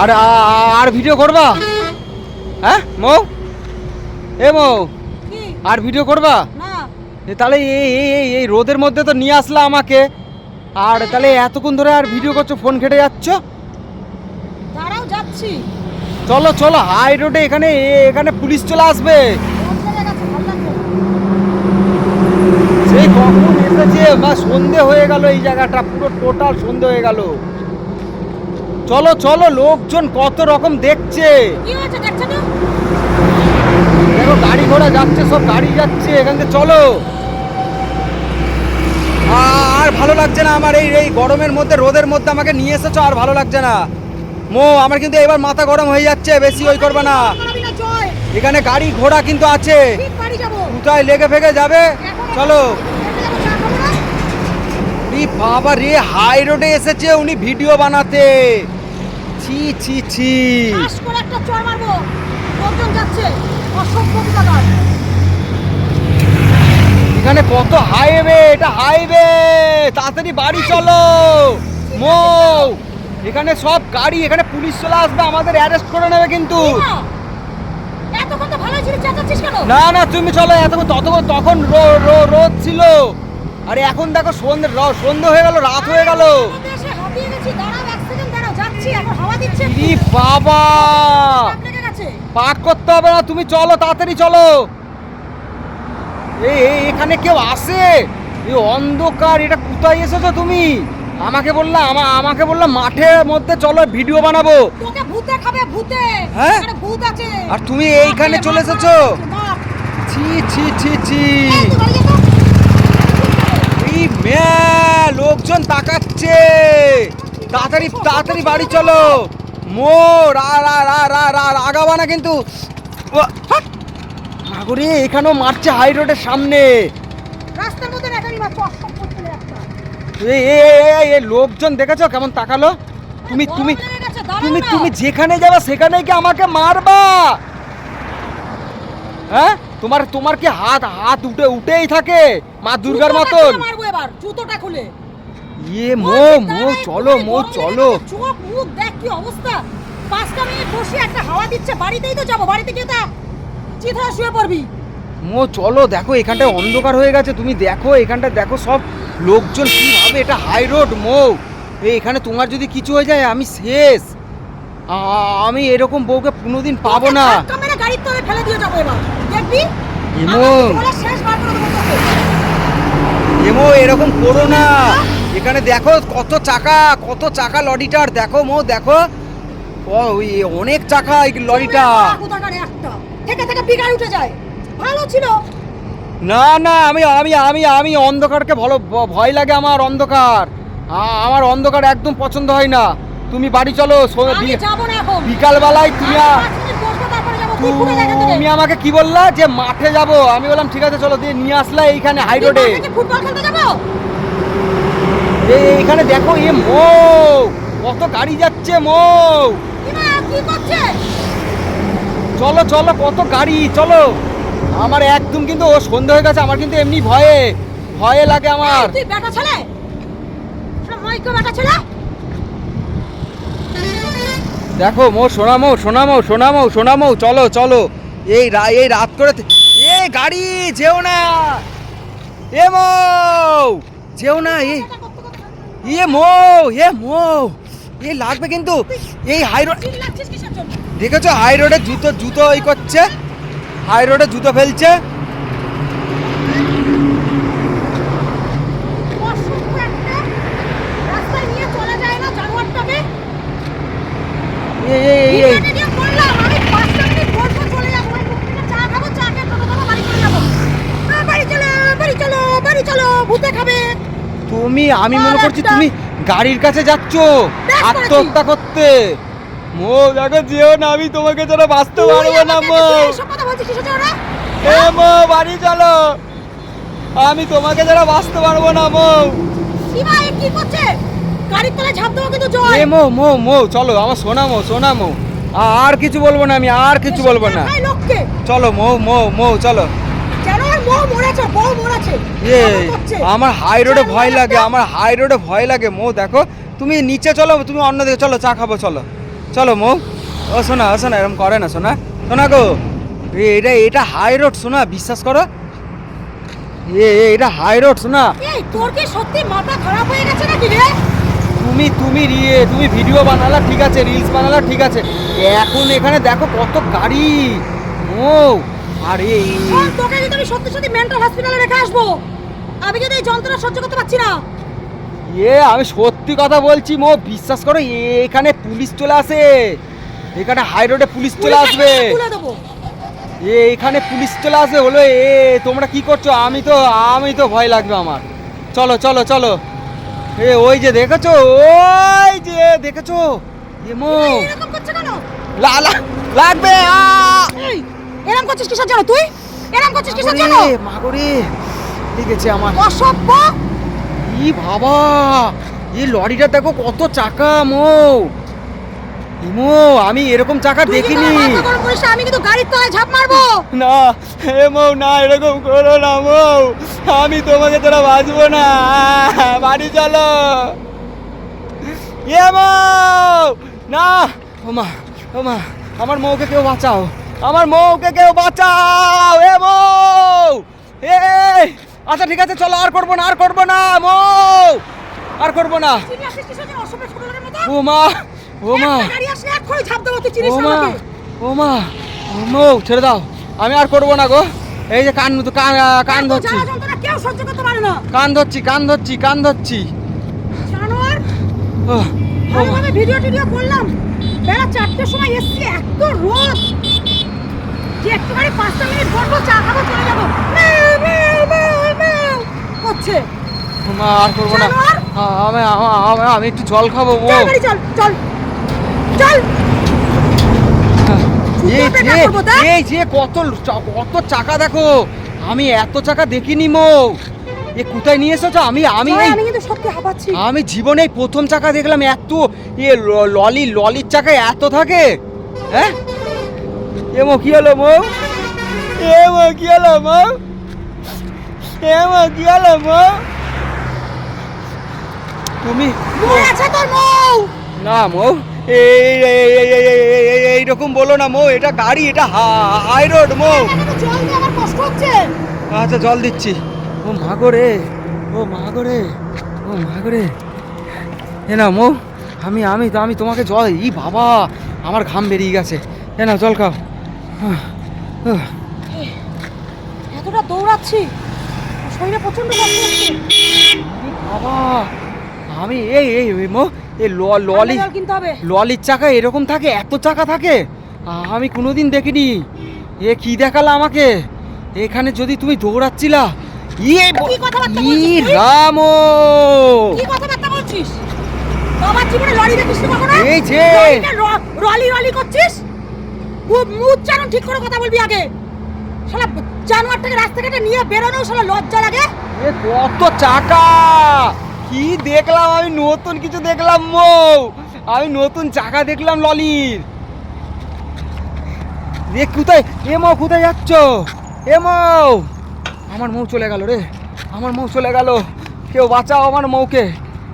আর আর video করবা? হ্যাঁ মৌ? এ মৌ আর video করবা? তাহলে এই এই রোদের মধ্যে তো নিয়ে আসলা আমাকে। আর তাহলে এতক্ষণ ধরে আর ভিডিও করছ ফোন ঘেটে যাচ্ছ? দাঁড়াও যাচ্ছি। চলো চলো হাই রোডে এখানে এখানে পুলিশ চলে আসবে। সেই কখন এসেছে? বা সন্ধে হয়ে গেল এই জায়গাটা পুরো টোটাল সন্ধে হয়ে গেল। চলো চলো লোকজন কত রকম দেখছে। কি হয়েছে দেখছ না দেখো গাড়ি ঘোড়া যাচ্ছে সব গাড়ি যাচ্ছে এখান থেকে চলো। আর ভালো লাগছে না আমার এই এই গরমের মধ্যে রোদের মধ্যে আমাকে নিয়ে এসেছ আর ভালো লাগছে না। মো আমার কিন্তু এবার মাথা গরম হয়ে যাচ্ছে বেশি ওই করবে না। এখানে গাড়ি ঘোড়া কিন্তু আছে। কোথায় লেগে ফেগে যাবে? চলো। বাবা রে হাই রোডে এসেছে উনি ভিডিও বানাতে। ছি ছি ছি। ঠাস করে একটা চড় মারবো। লোকজন যাচ্ছে। অসভ্য কোথাকার। এখানে কত হাইওয়ে এটা হাইওয়ে তাড়াতাড়ি বাড়ি চলো। মৌ! এখানে সব গাড়ি এখানে পুলিশ চলে আসবে আমাদের অ্যারেস্ট করে নেবে কিন্তু। না? না তুমি চলো এতক্ষণ ততক্ষণ তখন রোদ ছিল। আরে এখন দেখো সন্ধ্যে সন্ধ্যে হয়ে গেল রাত হয়ে গেল। সেকেন্ড দাঁড়াও, যাচ্ছি, হাওয়া দিচ্ছে। ই বাবা লেগে গেছে। পাক করতে হবে না তুমি চলো তাড়াতাড়ি চলো এই এখানে কেউ আসে এই অন্ধকার এটা কোথায় এসেছ তুমি আমাকে বললা আমা আমাকে বললা মাঠের মধ্যে চলো ভিডিও বানাবো তোকে ভূতে খাবে, ভূতে। হ্যাঁ? ভূত আছে। আর তুমি এইখানে চলে এসেছ। ছি ছি ছি ছি লোকজন তাকাচ্ছে তাড়াতাড়ি তাড়াতাড়ি বাড়ি চলো। মো রা রা রা রা রা আগাবা না কিন্তু। এখানেও মারছে হাই রোডের সামনে। রাস্তার মধ্যে লোকজন দেখেছ কেমন তাকালো? তুমি তুমি তুমি তুমি যেখানে যাবে সেখানে কি আমাকে মারবা? হ্যাঁ? তোমার তোমার কি হাত হাত উঠে উঠেই থাকে মা দুর্গার মতন? জুতোটা খুলে। ইয়ে মো মো চলো মো চলো। চোখ মুখ দেখ কি অবস্থা। পাঁচটা মিনিট বসে একটা হাওয়া দিচ্ছে বাড়িতেই তো যাব বাড়িতে গিয়ে তা চিথা শুয়ে পড়বি। মো চলো দেখো এখানটায় অন্ধকার হয়ে গেছে তুমি দেখো এখানটা দেখো সব লোকজন কীভাবে এটা হাই রোড মো। এখানে তোমার যদি কিছু হয়ে যায় আমি শেষ। আমি এরকম বউকে কোনোদিন পাবো না। তোকে ধাক্কা মেরে গাড়ির তলে ফেলে দিয়ে যাব এবার। দেখবি? এমো। শেষ বার করে দেবো এমো এরকম করো না। এখানে দেখো কত চাকা কত চাকা লরিটার। দেখো মো দেখো। ওই অনেক চাকা এই লরিটা। তোমরা কোথাকার একটা। থেকে থেকে বিগাড় উঠে যায়। ভালো ছিল। না না আমি আমি আমি আমি অন্ধকারকে ভালো ভয় লাগে আমার অন্ধকার। আমার অন্ধকার একদম পছন্দ হয় না। তুমি বাড়ি চলো বিকালবেলায় তুমি। তুমি আমাকে কি বললা? যে মাঠে যাব। আমি বললাম ঠিক আছে চলো দিয়ে নিয়ে আসলা এইখানে হাই রোডে। ফুটবল খেলতে যাব? এই এইখানে দেখো এ মৌ! কত গাড়ি যাচ্ছে মৌ! চলো চলো কত গাড়ি চলো। আমার একদম কিন্তু ও সন্ধে হয়ে গেছে আমার কিন্তু এমনি ভয়ে ভয়ে লাগে আমার। তুই বেটা ছেলে? শোনো, বেটা ছেলে? দেখো মো সোনামৌ সোনামৌ সোনামৌ সোনামৌ চলো চলো। এই রা- এই রাত করে এ গাড়ি যেও না। এ মৌ! যেও না এই ইয়ে মো ইয়ে মো। এ লাগবে কিন্তু। এই হাই রোড দেখেছ হাই রোডে জুতো জুতো ই করছে? হাই রোডে জুতো ফেলছে অসভ্য একটা রাস্তায় নিয়ে চলে যায় না জানোয়ারটাকে এই এই এই, এই ভিডিওটা নিয়ে করলাম আমি পাঁচটা মিনিট বসবো চলে যাব ওই মুখ থেকে চা খাব চা খেয়ে টোটো ধরবো বাড়ি চলে যাব আহ, বাড়ি চলো বাড়ি চলো বাড়ি চলো ভূতে খাবে তুমি আমি মনে করছি তুমি গাড়ির কাছে যাচ্ছ। আত্মহত্যা করতে। মো দেখো যেও না আমি তোমাকে যেন বাঁচতে পারব না মো। রে? এ মো বাড়ি চলো। আমি তোমাকে যেন বাঁচতে পারব না মো। কি করছে? গাড়ির তলায় ঝাঁপ দেবো কিন্তু জয় এ মো মো মো চলো আমার সোনা মো সোনা মো। আর কিছু বলব না আমি আর কিছু বলব না। চলো মো মো মো চলো। এ আমার হাই রোডে ভয় লাগে আমার হাই রোডে ভয় লাগে মো দেখো। তুমি নিচে চলো তুমি অন্য দিকে চলো চা খাব চলো। চলো মো ও শোনা ও শোনা এরকম করে না শোনা। শোনা গো এটা এটা হাই রোড শোনা বিশ্বাস করো। এ এটা হাই রোড শোনা। তোর কি সত্যি মাথা খারাপ হয়ে গেছে নাকি রে? তুমি তুমি তুমি ভিডিও বানালা ঠিক আছে রিলস বানালা ঠিক আছে। এখন এখানে দেখো কত গাড়ি ও আর তোকে কিন্তু আমি সত্যি সত্যি মেন্টাল হসপিটালে রেখে আসব আমি কিন্তু এই যন্ত্রণা সহ্য করতে পারছি না। এ আমি সত্যি কথা বলছি মো বিশ্বাস করো এখানে পুলিশ চলে আসে। এখানে হাই রোডে পুলিশ চলে আসবে। এ এখানে পুলিশ চলে আসবে হলো এ তোমরা কি করছ? আমি তো আমি তো ভয় লাগবে আমার। চলো চলো চলো। এ ওই যে দেখেছ? ওই যে দেখেছ? এ মো। এই, এরকম করছে কেন? লা লা লাগবে আ এরকম করছিস কিসের জন্য তুই? এরকম করছিস কিসের জন্য? মাগরে, ঠিক আছে আমার। অসভ্য। ই বাবা এই লরিটা দেখো কত চাকা মো। ইমো আমি এরকম চাকা দেখিনি। আমি কিন্তু গাড়ির তলায় ঝাঁপ মারবো। না হে মৌ না এরকম করো না মৌ। আমি তোমাকে তোরা বাঁচবো না। বাড়ি চলো। এ মৌ না ওমা ওমা আমার মৌকে কেউ বাঁচাও। আমার মৌকে কেউ বাঁচাও এ মৌ! এ আচ্ছা ঠিক আছে চলো আর করব না আর করব না মৌ! আর করব না। চিনি আসিস কিসের জন্য? অসভ্য ছোট লোকের মতো? ও মা ছেড়ে দাও আমি আর করব না গো। এই যে কান তো কান কান ধরছি। জ্বালা যন্ত্রণা কেউ সহ্য করতে পারে না। কান ধরছি কান ধরছি কান ধরছি। ভিডিও টিডিও করলাম। বেলা চারটের সময় এসছি এত রোদ। যে একটুখানি পাঁচটা মিনিট বসবো চা খাব চলে যাব। করছে আর করব না। আমি আমি- একটু জল খাব মৌ চল চল। চল। এই যে কত কত চাকা দেখো। আমি এত চাকা দেখিনি মৌ। এ কোথায় নিয়ে এসেছ? আমি আমি আমি কিন্তু সত্যি হাঁপাচ্ছি। আমি জীবনে প্রথম চাকা দেখলাম এত এ ল- ললি ললির চাকায় এত থাকে হ্যাঁ? এ মো কি হলো মো? এ মো কি হলো মো? এ মো কি হলো মো? তুমি? আছে তোর মৌ না মো। এই এই- এই- এই- এই- এই- এই- এইরকম বলো না মো এটা গাড়ি এটা হাই রোড মো। আচ্ছা জল দিচ্ছি। ও মা গো রে ও মা গো রে ও মা গো রে। এ না মৌ আমি আমি তো আমি তোমাকে জল ই বাবা আমার ঘাম বেরিয়ে গেছে। এ না জল খাও। এতটা দৌড়াচ্ছি। শরীরে প্রচণ্ড কষ্ট হচ্ছে। বাবা আমি এই এই মো এই ললি কিনতে হবে। ললির চাকা এরকম থাকে এত চাকা থাকে আমি কোনোদিন দেখিনি। এ কি দেখালা আমাকে? এখানে যদি তুমি দৌড়াচ্ছিলা ইয়ে ই? রামো! কি কথাবার্তা বলছিস? আমার জীবনে লরি দেখিস কখনো? এই যে। রলি রলি করছিস? উচ্চারণ ঠিক করে কথা বলবি আগে। শালা জানোয়ারটাকে রাস্তাঘাটে নিয়ে বেরোনো শালা লজ্জা লাগে। এ কত চাকা! কি দেখলাম? আমি নতুন কিছু দেখলাম মৌ আমি নতুন চাকা দেখলাম, ললির। এ কোথায়? এ মৌ কোথায় যাচ্ছ? এ মৌ! আমার মৌ চলে গেল রে। আমার মৌ চলে গেল। কেউ বাঁচাও আমার মৌকে।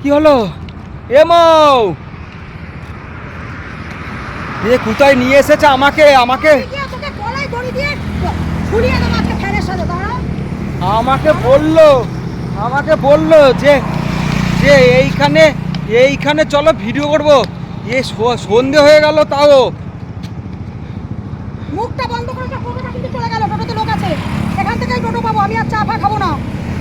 কি হলো? এ মৌ! এ কোথায় নিয়ে এসেছে আমাকে? আমাকে আমাকে বলল আমাকে বলল যে যে এইখানে এইখানে চলো ভিডিও করব। এ সন্ধে হয়ে গেল তাও। মুখটা বন্ধ করে যা টোটোটা কিন্তু চলে গেল টোটোতে লোক আছে। এখান থেকেই টোটো পাবো আমি আর চা ফা খাব না।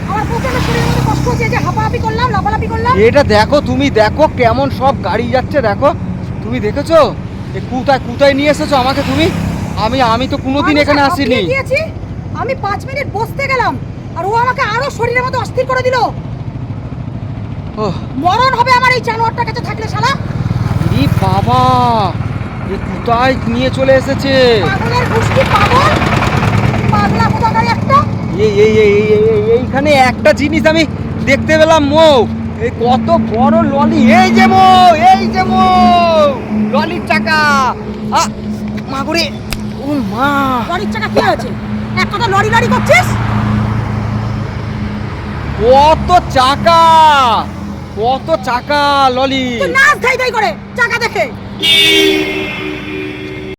আমার প্রচণ্ড শরীরের মধ্যে কষ্ট হচ্ছে যে হাঁপাহাপি করলাম লাফালাফি করলাম। এটা দেখো তুমি দেখো কেমন সব গাড়ি যাচ্ছে দেখো। তুমি দেখেছ? কোথায় কোথায় নিয়ে এসেছ আমাকে তুমি? আমি আমি তো কোনোদিন এখানে আসিনি। আমি পাঁচ মিনিট বসতে গেলাম আর ও আমাকে আরও শরীরের মধ্যে অস্থির করে দিল। মরণ হবে আমার এই জানোয়ারটার কাছে থাকলে শালা। ই বাবা এ কোথায় নিয়ে চলে এসেছে। পাগলের গুষ্টি পাগল? পাগলা কোথাকার একটা? এই এই এই এই- এই- এই- এইখানে একটা জিনিস আমি দেখতে পেলাম মৌ। এই কত বড় ললি। এই যে মৌ এই যে মৌ। মাগুরে ও মা। লরির চাকা কি হয়েছে এক কথা লরি লরি করছিস? কত চাকা? কত চাকা ললি? নাচ ধাই ধাই করে চাকা দেখে।